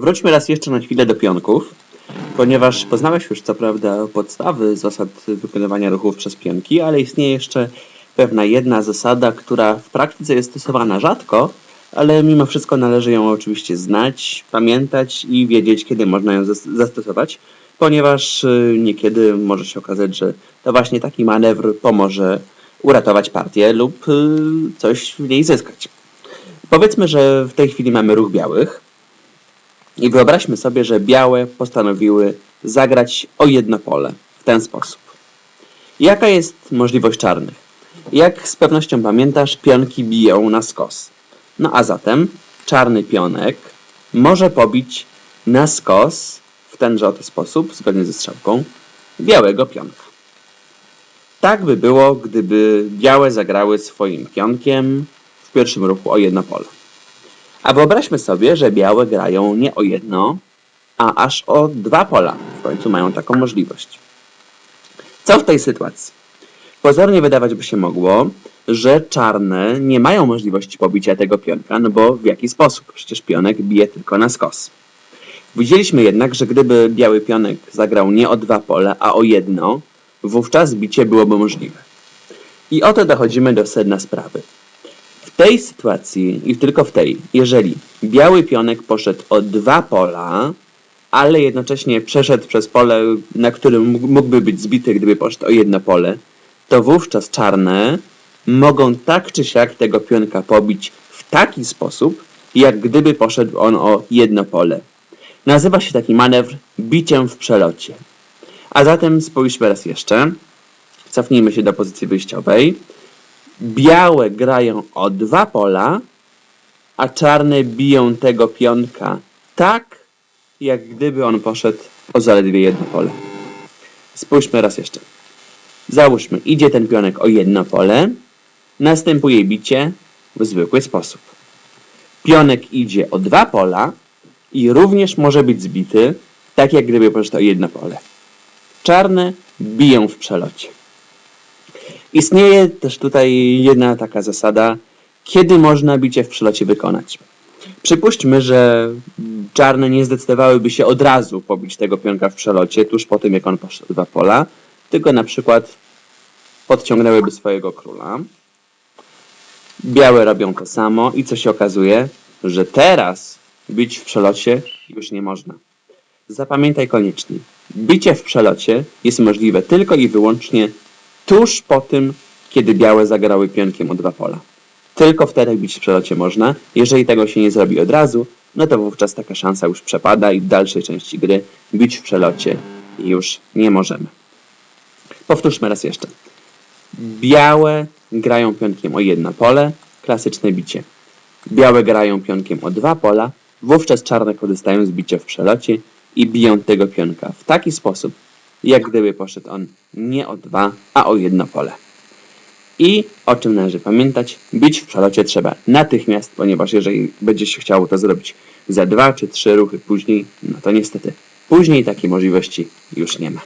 Wróćmy raz jeszcze na chwilę do pionków, ponieważ poznałeś już co prawda podstawy zasad wykonywania ruchów przez pionki, ale istnieje jeszcze pewna jedna zasada, która w praktyce jest stosowana rzadko, ale mimo wszystko należy ją oczywiście znać, pamiętać i wiedzieć, kiedy można ją zas- zastosować, ponieważ y, niekiedy może się okazać, że to właśnie taki manewr pomoże uratować partię lub y, coś w niej zyskać. Powiedzmy, że w tej chwili mamy ruch białych i wyobraźmy sobie, że białe postanowiły zagrać o jedno pole w ten sposób. Jaka jest możliwość czarnych? Jak z pewnością pamiętasz, pionki biją na skos. No a zatem czarny pionek może pobić na skos w tenże oto sposób, zgodnie ze strzałką, białego pionka. Tak by było, gdyby białe zagrały swoim pionkiem w pierwszym ruchu o jedno pole. A wyobraźmy sobie, że białe grają nie o jedno, a aż o dwa pola. W końcu mają taką możliwość. Co w tej sytuacji? Pozornie wydawać by się mogło, że czarne nie mają możliwości pobicia tego pionka, no bo w jaki sposób? Przecież pionek bije tylko na skos. Widzieliśmy jednak, że gdyby biały pionek zagrał nie o dwa pole, a o jedno, wówczas bicie byłoby możliwe. I oto dochodzimy do sedna sprawy. W tej sytuacji i tylko w tej, jeżeli biały pionek poszedł o dwa pola, ale jednocześnie przeszedł przez pole, na którym mógł- mógłby być zbity, gdyby poszedł o jedno pole, to wówczas czarne mogą tak czy siak tego pionka pobić w taki sposób, jak gdyby poszedł on o jedno pole. Nazywa się taki manewr biciem w przelocie. A zatem spójrzmy raz jeszcze. Cofnijmy się do pozycji wyjściowej. Białe grają o dwa pola, a czarne biją tego pionka tak, jak gdyby on poszedł o zaledwie jedno pole. Spójrzmy raz jeszcze. Załóżmy, idzie ten pionek o jedno pole, następuje bicie w zwykły sposób. Pionek idzie o dwa pola i również może być zbity, tak jak gdyby poszedł o jedno pole. Czarne biją w przelocie. Istnieje też tutaj jedna taka zasada, kiedy można bicie w przelocie wykonać. Przypuśćmy, że czarne nie zdecydowałyby się od razu pobić tego pionka w przelocie, tuż po tym jak on poszedł dwa pola, tylko na przykład podciągnęłyby swojego króla. Białe robią to samo i co się okazuje, że teraz bić w przelocie już nie można. Zapamiętaj koniecznie, bicie w przelocie jest możliwe tylko i wyłącznie tuż po tym, kiedy białe zagrały pionkiem o dwa pola. Tylko wtedy bić w przelocie można. Jeżeli tego się nie zrobi od razu, no to wówczas taka szansa już przepada i w dalszej części gry bić w przelocie już nie możemy. Powtórzmy raz jeszcze. Białe grają pionkiem o jedno pole, klasyczne bicie. Białe grają pionkiem o dwa pola, wówczas czarne korzystają z bicia w przelocie i biją tego pionka w taki sposób, jak gdyby poszedł on nie o dwa, a o jedno pole. I o czym należy pamiętać, bić w przelocie trzeba natychmiast, ponieważ jeżeli będzie się chciało to zrobić za dwa czy trzy ruchy później, no to niestety później takiej możliwości już nie ma.